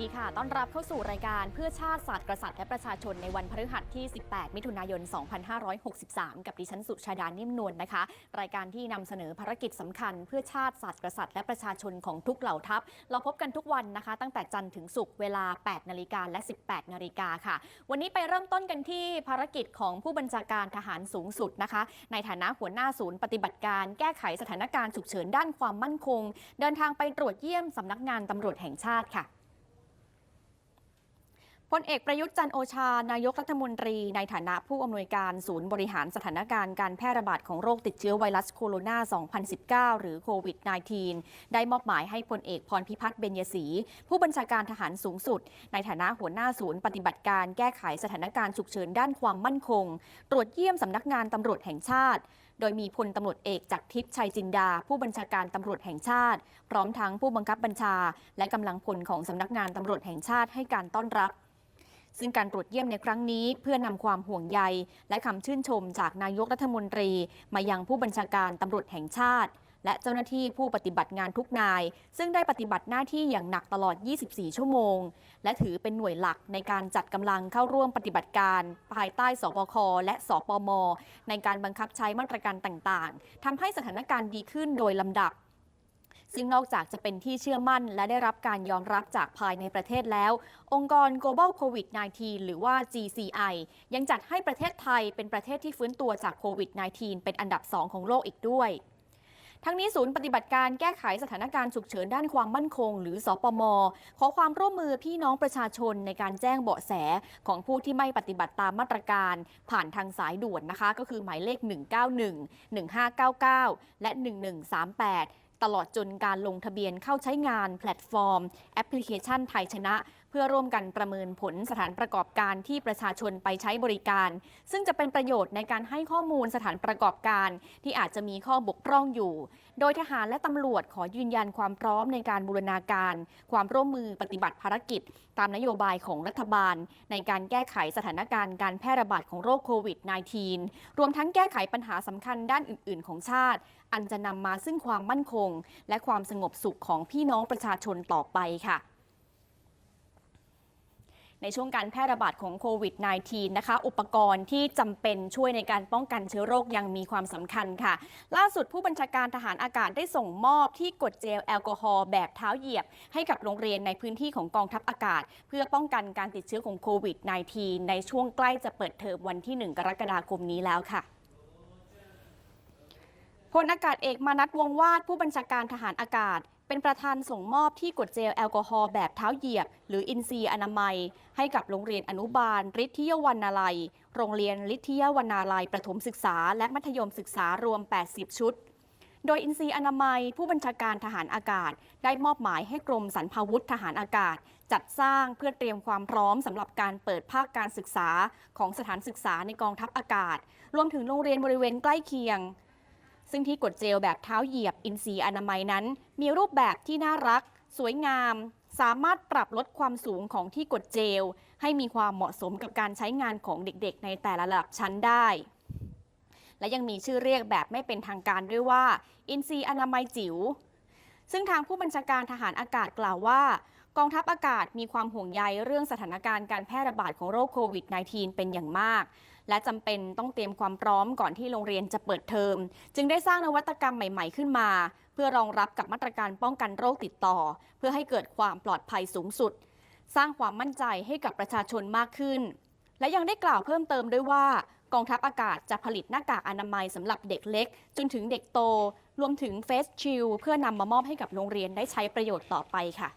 ดีค่ะ ต้อนรับเข้าสู่รายการเพื่อชาติศาสตร์กษัตริย์และประชาชนในวันพฤหัสที่ 18 มิถุนายน 2563 กับดิฉันสุชาดานิ่มนวลนะคะ รายการที่นำเสนอภารกิจสำคัญ เพื่อชาติศาสตร์กษัตริย์และประชาชนของทุกเหล่าทัพ เราพบกันทุกวันนะคะ ตั้งแต่จันทร์ถึงศุกร์เวลา 8 นาฬิกาและ 18 นาฬิกาค่ะ วันนี้ไปเริ่มต้นกันที่ภารกิจของผู้บัญชาการทหารสูงสุดนะคะ ในฐานะหัวหน้าศูนย์ปฏิบัติการ แก้ไขสถานการณ์ฉุกเฉินด้านความมั่นคง เดินทางไปตรวจเยี่ยมสำนักงานตำรวจแห่งชาติค่ะ พลเอกประยุทธ์จันโอชา นายกรัฐมนตรี ในฐานะผู้อำนวยการศูนย์บริหารสถานการณ์การแพร่ระบาดของโรคติดเชื้อไวรัสโคโรนา 2019 หรือโควิด -19 ได้มอบหมายให้พลเอกพรพิพัฒน์เบญยศรีผู้บัญชาการทหารสูงสุด ในฐานะหัวหน้าศูนย์ปฏิบัติการแก้ไขสถานการณ์ฉุกเฉินด้านความมั่นคง ตรวจเยี่ยมสำนักงานตำรวจแห่งชาติโดยมีพลตำรวจเอกจากทิพย์ชัยจินดา ผู้บัญชาการตำรวจแห่งชาติ พร้อมทั้งผู้บังคับบัญชา และกำลังพลของสำนักงานตำรวจแห่งชาติให้การต้อนรับ ซึ่งการตรวจเยี่ยมในครั้งนี้เพื่อนำความห่วงใย และคำชื่นชมจากนายกรัฐมนตรี มายังผู้บัญชาการตำรวจแห่งชาติ และเจ้าหน้าที่ผู้ปฏิบัติงานทุกนาย ซึ่งได้ปฏิบัติหน้าที่อย่างหนักตลอด 24 ชั่วโมง และถือเป็นหน่วยหลักในการจัดกำลังเข้าร่วมปฏิบัติการ ภายใต้สบคและสปมในการบังคับใช้มาตรการต่างๆทำให้สถานการณ์ดีขึ้นโดยลำดับ ซึ่งนอกจากจะเป็นที่เชื่อมั่น และได้รับการยอมรับจากภายในประเทศแล้ว องค์กร Global COVID-19 หรือว่า GCI ยังจัดให้ประเทศไทยเป็นประเทศที่ฟื้นตัวจากโควิด -19 เป็นอันดับ 2 ของโลกอีกด้วยทั้งนี้ศูนย์ปฏิบัติการแก้ไขสถานการณ์ฉุกเฉินด้านความมั่นคง หรือสอปม ขอความร่วมมือพี่น้องประชาชนในการแจ้งเบาะแสของผู้ที่ไม่ปฏิบัติตามมาตรการ ผ่านทางสายด่วนนะคะ ก็คือหมายเลข 191 1599 และ 1138 ตลอดจนการลงทะเบียนเข้าใช้งานแพลตฟอร์ม แอปพลิเคชันไทยชนะ เพื่อร่วมกันประเมินผลสถานประกอบการที่ประชาชนไปใช้บริการ ซึ่งจะเป็นประโยชน์ในการให้ข้อมูลสถานประกอบการ ที่อาจจะมีข้อบกพร่องอยู่ โดยทหารและตำรวจขอยืนยันความพร้อมในการบูรณาการ ความร่วมมือปฏิบัติภารกิจ ตามนโยบายของรัฐบาล ในการแก้ไขสถานการณ์การแพร่ระบาดของโรคโควิด -19 รวมทั้งแก้ไขปัญหาสำคัญด้านอื่น ๆ ของชาติอันจะนำมาซึ่งความมั่นคง และความสงบสุขของพี่น้องประชาชนต่อไปค่ะในช่วงการแพร่ระบาดของโควิด -19 นะคะ อุปกรณ์ที่จำเป็นช่วยในการป้องกันเชื้อโรคยังมีความสำคัญค่ะ ล่าสุดผู้บัญชาการทหารอากาศได้ส่งมอบที่กดเจลแอลกอฮอล์แบบเท้าเหยียบ ให้กับโรงเรียนในพื้นที่ของกองทัพอากาศ เพื่อป้องกันการติดเชื้อของโควิด -19 ในช่วงใกล้จะเปิดเทอมวันที่ 1 กรกฎาคมนี้แล้วค่ะ พลอากาศเอกมานัทวงวาดผู้บัญชาการทหารอากาศ เป็นประธานส่งมอบที่กดเจลแอลกอฮอล์แบบเท้าเหยียบ หรืออินทรีอนามัย ให้กับโรงเรียนอนุบาลฤทธิยวรรณาลัย โรงเรียนฤทธิยวรรณาลัย ประถมศึกษา และมัธยมศึกษารวม 80 ชุด โดยอินทรีอนามัย ผู้บัญชาการทหารอากาศ ได้มอบหมายให้กรมสรรพาวุธทหารอากาศ จัดสร้างเพื่อเตรียมความพร้อมสำหรับการเปิดภาคการศึกษาของสถานศึกษาในกองทัพอากาศ รวมถึงโรงเรียนบริเวณใกล้เคียง ซึ่งที่กดเจลแบบเท้าเหยียบอินทรีย์อนามัยนั้น มีรูปแบบที่น่ารัก สวยงาม สามารถปรับลดความสูงของที่กดเจล ให้มีความเหมาะสมกับการใช้งานของเด็กๆ ในแต่ละระดับชั้นได้ และยังมีชื่อเรียกแบบไม่เป็นทางการด้วยว่า อินทรีย์อนามัยจิ๋วซึ่งทางผู้บัญชาการทหารอากาศกล่าวว่า กองทัพอากาศมีความห่วงใยเรื่องสถานการณ์การแพร่ระบาดของโรคโควิด -19 เป็นอย่างมาก และจำเป็นต้องเตรียมความพร้อมก่อนที่โรงเรียนจะเปิดเทอม จึงได้สร้างนวัตกรรมใหม่ ๆ ขึ้นมา เพื่อรองรับกับมาตรการป้องกันโรคติดต่อ เพื่อให้เกิดความปลอดภัยสูงสุด สร้างความมั่นใจให้กับประชาชนมากขึ้น และยังได้กล่าวเพิ่มเติมด้วยว่ากองทัพอากาศจะผลิตหน้ากากอนามัยสำหรับเด็กเล็ก จนถึงเด็กโต รวมถึงเฟสชิลเพื่อนำมามอบให้กับโรงเรียนได้ใช้ประโยชน์ต่อไปค่ะ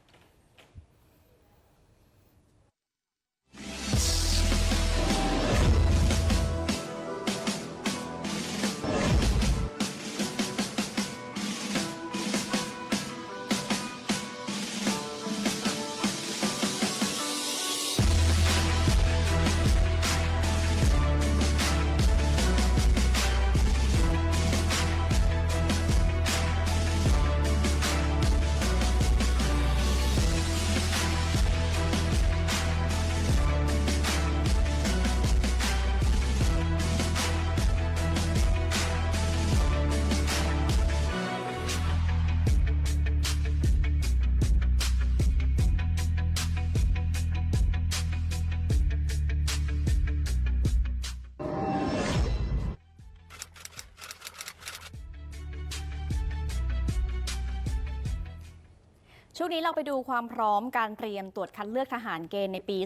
ช่วงนี้เราไปดูความพร้อมการเตรียมตรวจคัดเลือกทหารเกณฑ์ในปี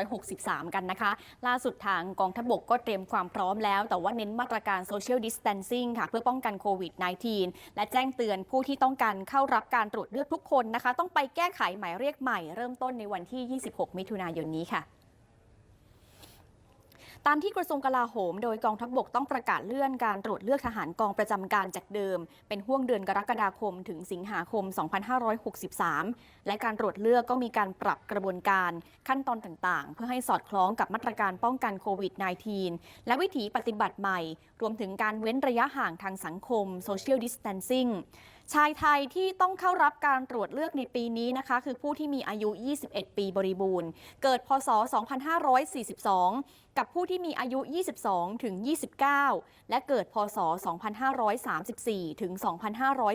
2563 กันนะคะ ล่าสุดทางกองทัพบกก็เตรียมความพร้อมแล้ว แต่ว่าเน้นมาตรการ Social Distancing ค่ะ เพื่อป้องกันโควิด -19 และแจ้งเตือนผู้ที่ต้องการเข้ารับการตรวจเลือกทุกคนนะคะ ต้องไปแก้ไขหมายเรียกใหม่เริ่มต้นในวันที่ 26 มิถุนายนนี้ค่ะ ตามที่กระทรวงกลาโหม โดยกองทัพบกต้องประกาศเลื่อนการตรวจเลือกทหารกองประจำการจากเดิม เป็นห่วงเดือนกรกฎาคมถึงสิงหาคม 2563 และการตรวจเลือกก็มีการปรับกระบวนการขั้นตอนต่างๆ เพื่อให้สอดคล้องกับมาตรการป้องกันโควิด -19 และวิถีปฏิบัติใหม่ รวมถึงการเว้นระยะห่างทางสังคม Social Distancing ชายไทยที่ต้องเข้ารับการตรวจเลือกในปีนี้นะคะ คือผู้ที่มีอายุ 21 ปีบริบูรณ์ เกิดพศ 2542 กับผู้ที่มีอายุ 22 ถึง 29 และเกิดพศ 2534 ถึง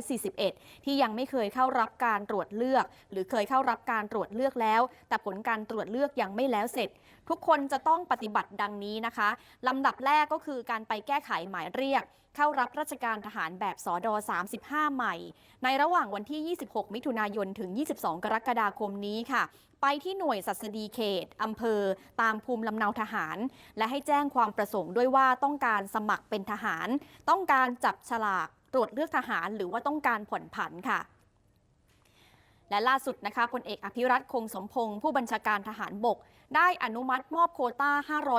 2541 ที่ยังไม่เคยเข้ารับการตรวจเลือก หรือเคยเข้ารับการตรวจเลือกแล้ว แต่ผลการตรวจเลือกยังไม่แล้วเสร็จ ทุกคนจะต้องปฏิบัติดังนี้นะคะลำดับแรกก็คือการไปแก้ไขหมายเรียก เข้ารับราชการทหารแบบสอดอ35 ใหม่ ในระหว่างวันที่ 26 มิถุนายน ถึง 22 กรกฎาคมนี้ค่ะ ไปที่หน่วยสัสดีเขตอำเภอ ตามภูมิลำเนาทหาร และให้แจ้งความประสงค์ด้วยว่าต้องการสมัครเป็นทหาร ต้องการจับฉลากตรวจเลือกทหาร หรือว่าต้องการผ่อนผันค่ะ และล่าสุดนะคะพลเอกอภิรัตคงสมพงศ์ผู้บัญชาการทหารบก ได้อนุมัติมอบโคต้า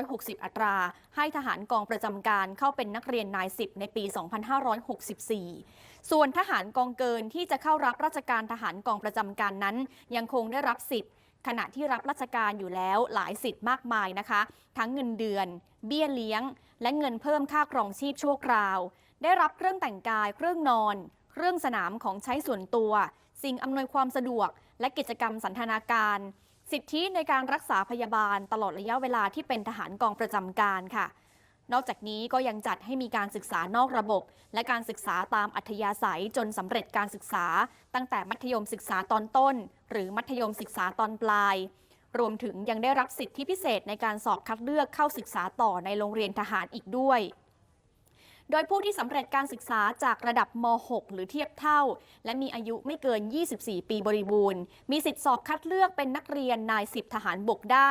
560 อัตรา ให้ทหารกองประจำการเข้าเป็นนักเรียนนาย10 ในปี 2564 ส่วนทหารกองเกินที่จะเข้ารับราชการทหารกองประจำการนั้น ยังคงได้รับสิทธิ์ขณะที่รับราชการอยู่แล้วหลายสิทธิ์มากมายนะคะ ทั้งเงินเดือน เบี้ยเลี้ยง และเงินเพิ่มค่าครองชีพชั่วคราว ได้รับเครื่องแต่งกาย เครื่องนอน เครื่องสนามของใช้ส่วนตัว สิ่งอำนวยความสะดวก และกิจกรรมสันทนาการ สิทธิในการรักษาพยาบาลตลอดระยะเวลาที่เป็นทหารกองประจำการค่ะ นอกจากนี้ก็ยังจัดให้มีการศึกษานอกระบบ และการศึกษาตามอัธยาศัยจนสำเร็จการศึกษา ตั้งแต่มัธยมศึกษาตอนต้น หรือมัธยมศึกษาตอนปลาย รวมถึงยังได้รับสิทธิพิเศษในการสอบคัดเลือกเข้าศึกษาต่อในโรงเรียนทหารอีกด้วย โดยผู้ที่สำเร็จการศึกษาจากระดับม .6 หรือเทียบเท่า และมีอายุไม่เกิน 24 ปีบริบูรณ์ มีสิทธิสอบคัดเลือกเป็นนักเรียนนายสิบทหารบกได้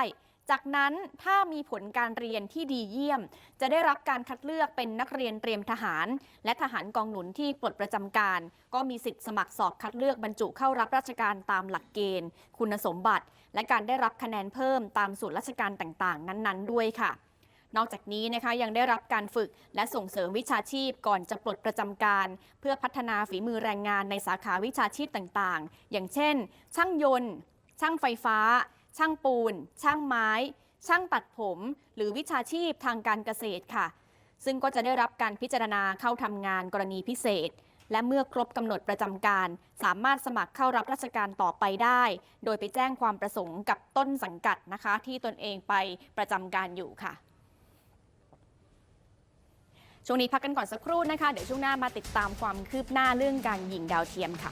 จากนั้นถ้ามีผลการเรียนที่ดีเยี่ยม จะได้รับการคัดเลือกเป็นนักเรียนเตรียมทหาร และทหารกองหนุนที่ปลดประจำการ ก็มีสิทธิสมัครสอบคัดเลือกบรรจุเข้ารับราชการตามหลักเกณฑ์ คุณสมบัติ และการได้รับคะแนนเพิ่มตามส่วนราชการต่างๆ นั้น ๆ ด้วยค่ะ นอกจากนี้นะคะยังได้รับการฝึกและส่งเสริมวิชาชีพก่อนจะปลดประจำการ เพื่อพัฒนาฝีมือแรงงานในสาขาวิชาชีพต่างๆ อย่างเช่น ช่างยนต์ ช่างไฟฟ้า ช่างปูน ช่างไม้ ช่างตัดผม หรือวิชาชีพทางการเกษตรค่ะ ซึ่งก็จะได้รับการพิจารณาเข้าทำงานกรณีพิเศษและเมื่อครบกำหนดประจำการ สามารถสมัครเข้ารับราชการต่อไปได้ โดยไปแจ้งความประสงค์กับต้นสังกัดนะคะ ที่ตนเองไปประจำการอยู่ค่ะ ช่วงนี้พักกันก่อนสักครู่นะคะ เดี๋ยวช่วงหน้ามาติดตามความคืบหน้าเรื่องการยิงดาวเทียมค่ะ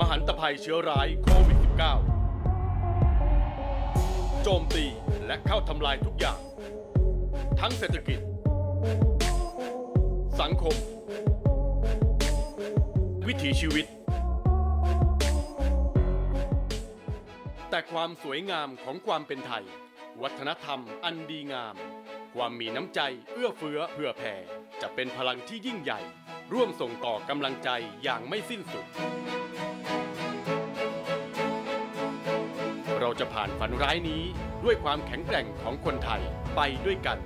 มหันตภัยเชื้อร้ายโควิด -19 โจมตีและเข้าทำลายทุกอย่าง ทั้งเศรษฐกิจ สังคม วิถีชีวิต แต่ความสวยงามของความเป็นไทย วัฒนธรรมอันดีงาม ความมีน้ำใจเอื้อเฟื้อเผื่อแผ่ จะเป็นพลังที่ยิ่งใหญ่ ร่วมส่งต่อกำลังใจอย่างไม่สิ้นสุด เราจะผ่านฝันร้ายนี้ด้วยความแข็งแกร่งของคนไทยไปด้วยกัน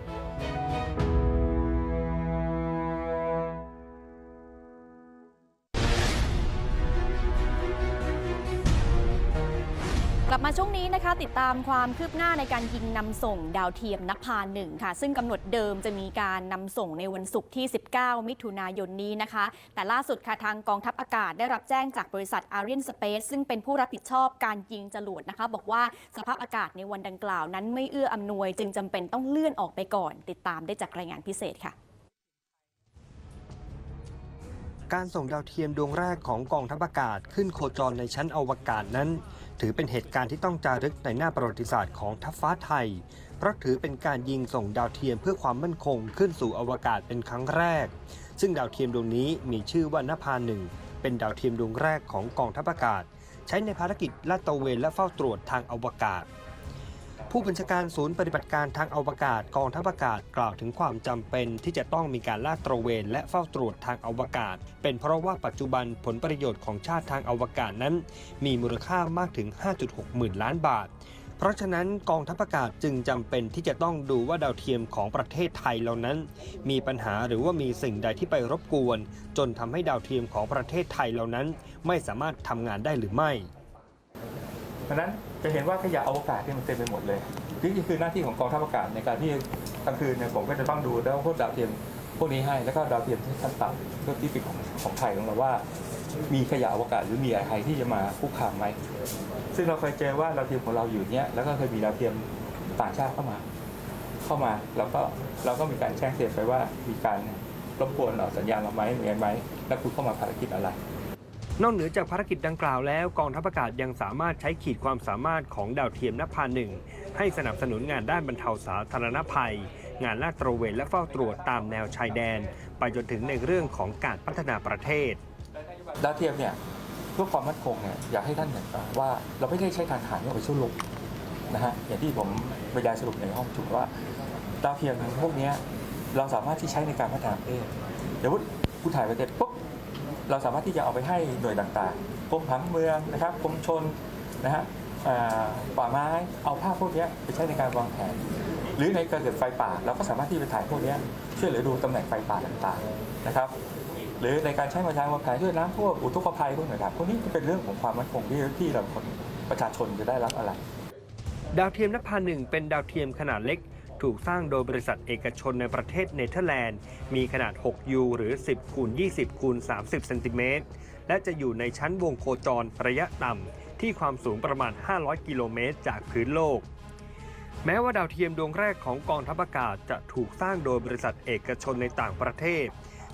กลับมาช่วงนี้นะคะ ติดตามความคืบหน้าในการยิงนำส่งดาวเทียมนภาหนึ่งค่ะ ซึ่งกำหนดเดิมจะมีการนำส่งในวันศุกร์ที่ 19 มิถุนายนนี้นะคะ แต่ล่าสุดค่ะทางกองทัพอากาศได้รับแจ้งจากบริษัท a r i a n Space ซึ่งเป็นผู้รับผิดชอบการยิงจรวดนะคะ บอกว่าสภาพอากาศในวันดังกล่าวนั้นไม่เอื้ออำนวย จึงจำเป็นต้องเลื่อนออกไปก่อน ติดตามได้จากรายงานพิเศษค่ะ การส่งดาวเทียมดวงแรกของกองทัพอากาศขึ้นโคจรในชั้นอวกาศนั้น ถือเป็นเหตุการณ์ที่ต้องจารึกในหน้าประวัติศาสตร์ของทัพฟ้าไทย เพราะถือเป็นการยิงส่งดาวเทียมเพื่อความมั่นคงขึ้นสู่อวกาศเป็นครั้งแรก ซึ่งดาวเทียมดวงนี้มีชื่อว่านภาหนึ่งเป็นดาวเทียมดวงแรกของกองทัพอากาศ ใช้ในภารกิจลาดตระเวนและเฝ้าตรวจทางอวกาศ ผู้บัญชาการศูนย์ปฏิบัติการทางอวกาศกองทัพอากาศกล่าวถึงความจำเป็นที่จะต้องมีการลาดตระเวนและเฝ้าตรวจทางอวกาศ เป็นเพราะว่าปัจจุบันผลประโยชน์ของชาติทางอวกาศนั้น มีมูลค่ามากถึง 5.6 หมื่นล้านบาท เพราะฉะนั้นกองทัพอากาศจึงจำเป็นที่จะต้องดูว่าดาวเทียมของประเทศไทยเหล่านั้น มีปัญหาหรือว่ามีสิ่งใดที่ไปรบกวน จนทำให้ดาวเทียมของประเทศไทยเหล่านั้น ไม่สามารถทำงานได้หรือไม่ดังนั้น จะเห็นว่าขยะอวกาศที่มันเต็มไปหมดเลยนี่คือหน้าที่ของกองทัพอากาศในการที่กลางคืนเนี่ยผมก็จะต้องดูแล้วพวกดาวเทียมพวกนี้ให้แล้วก็ดาวเทียมที่ชั้นต่ำเพื่อที่ป็นของของไทยของเราว่า มีขยะอวกาศหรือมีอะไรที่จะมาคุกคามไหมซึ่งเราเคยเจอว่าดาวเทียมของเราอยู่เนี้ยแล้วก็เคยมีดาวเทียมต่างชาติเข้ามา เข้ามาเราก็เราก็มีการแจ้งเตือนไปว่ามีการรบกวนสัญญาณเราไหมเหมือนไหมแล้วคุณเข้ามาภารกิจอะไร นอกเหนือจากภารกิจดังกล่าวแล้วกองทัพอากาศยังสามารถใช้ขีดความสามารถของดาวเทียมนภาหนึ่งให้สนับสนุนงานด้านบรรเทาสาธารณภัย งานลาดตระเวนและเฝ้าตรวจตามแนวชายแดน ไปจนถึงในเรื่องของการพัฒนาประเทศ ดาวเทียมเนี่ยเพื่อความมั่นคงเนี่ยอยากให้ท่านเห็นว่าเราไม่ได้ใช้ทางฐานที่ไปสู้รบนะฮะอย่างที่ผมบรรยายสรุปในห้องประชุมว่าดาวเทียมพวกนี้เราสามารถที่ใช้ในการพัฒนาประเทศเดี๋ยวผู้ถ่ายไประเทศปุ๊บ เราสามารถที่จะเอาไปให้หน่วยต่างๆกรมผังเมืองนะครับกรมชนนะฮะป่าไม้เอาภาพพวกนี้ไปใช้ในการวางแผน หรือในการเกิดไฟป่าเราก็สามารถที่ไปถ่ายพวกนี้ช่วยเหลือดูตำแหน่งไฟป่าต่างๆนะครับ หรือในการใช้มาทางวางแผนช่วยน้ำท่วมอุทกภัยพวกนี้ครับพวกนี้เป็นเรื่องของความมั่นคงที่ที่เราคนประชาชนจะได้รับอะไร ดาวเทียมนภาหนึ่งเป็นดาวเทียมขนาดเล็ก ถูกสร้างโดยบริษัทเอกชนในประเทศเนเธอร์แลนด์ มีขนาด 6 ยูหรือ 10คูณ20คูณ30เซนติเมตร และจะอยู่ในชั้นวงโคจรระยะต่ำ ที่ความสูงประมาณ 500 กิโลเมตรจากพื้นโลก แม้ว่าดาวเทียมดวงแรกของกองทัพอากาศจะถูกสร้างโดยบริษัทเอกชนในต่างประเทศ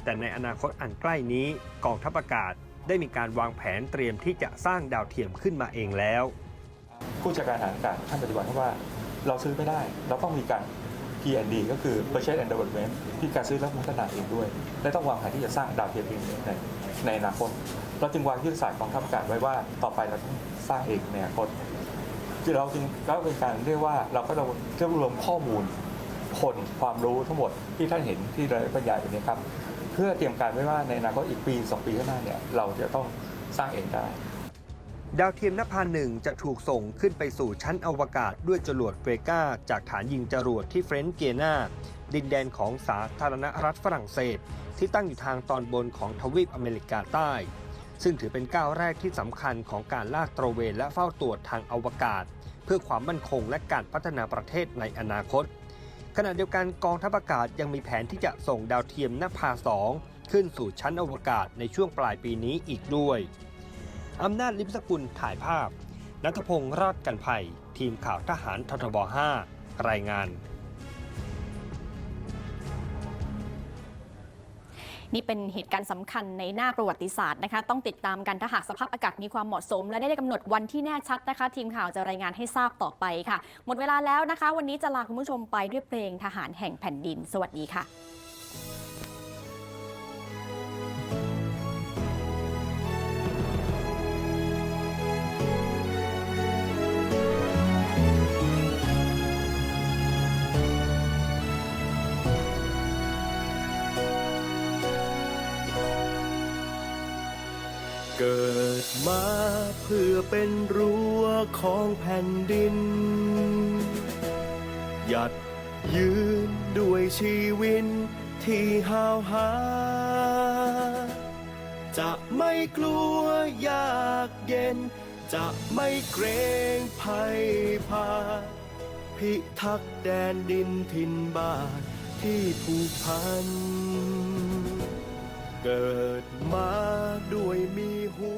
แต่ในอนาคตอันใกล้นี้กองทัพอากาศได้มีการวางแผนเตรียมที่จะสร้างดาวเทียมขึ้นมาเองแล้ว ผู้จัดการทหารอากาศท่านปฏิบัติว่า เราซื้อไม่ได้ เราต้องมีการ P&D ก็คือ Purchase and Development ที่การซื้อและพัฒนาเองด้วย และต้องวางแผนที่จะสร้างดาวเทียมเองในในอนาคต เราจึงวางยุทธศาสตร์กองทัพอากาศไว้ว่าต่อไปเราต้องสร้างเองในอนาคตที่เราจึงก็เป็นการเรียกว่าเราก็เรารวบรวมข้อมูลคนความรู้ทั้งหมดที่ท่านเห็นที่เราบรรยายไปนี้ครับ เพื่อเตรียมการไว้ว่าในอนาคตอีกปี 2 ปีข้างหน้าเนี่ยเราจะต้องสร้างเองได้ ดาวเทียมนภาหนึ่งจะถูกส่งขึ้นไปสู่ชั้นอวกาศด้วยจรวดเวกาจากฐานยิงจรวดที่เฟรนซ์เกียนาดินแดนของสาธารณรัฐฝรั่งเศส ที่ตั้งอยู่ทางตอนบนของทวีปอเมริกาใต้ ซึ่งถือเป็นก้าวแรกที่สำคัญของการลาดตระเวนและเฝ้าตรวจทางอวกาศ เพื่อความมั่นคงและการพัฒนาประเทศในอนาคต ขณะเดียวกันกองทัพอากาศยังมีแผนที่จะส่งดาวเทียมนภาสองขึ้นสู่ชั้นอวกาศในช่วงปลายปีนี้อีกด้วย อำนาจลิมสกุลถ่ายภาพ นัทพงศ์ราชกันภัย ทีมข่าวทหารททบ 5 รายงานนี่เป็นเหตุการณ์สำคัญในหน้าประวัติศาสตร์นะคะ ต้องติดตามกันถ้าหากสภาพอากาศมีความเหมาะสม และได้กำหนดวันที่แน่ชัดนะคะ ทีมข่าวจะรายงานให้ทราบต่อไปค่ะ หมดเวลาแล้วนะคะ วันนี้จะลาคุณผู้ชมไปด้วยเพลงทหารแห่งแผ่นดิน สวัสดีค่ะ เพื่อเป็นรั้วของแผ่นดิน หยัดยืนด้วยชีวิตที่ห้าวหา จะไม่กลัวยากเย็น จะไม่เกรงภัยพา พิทักษ์แดนดินถิ่นบ้านที่ผูกพัน เกิดมาด้วยมีหั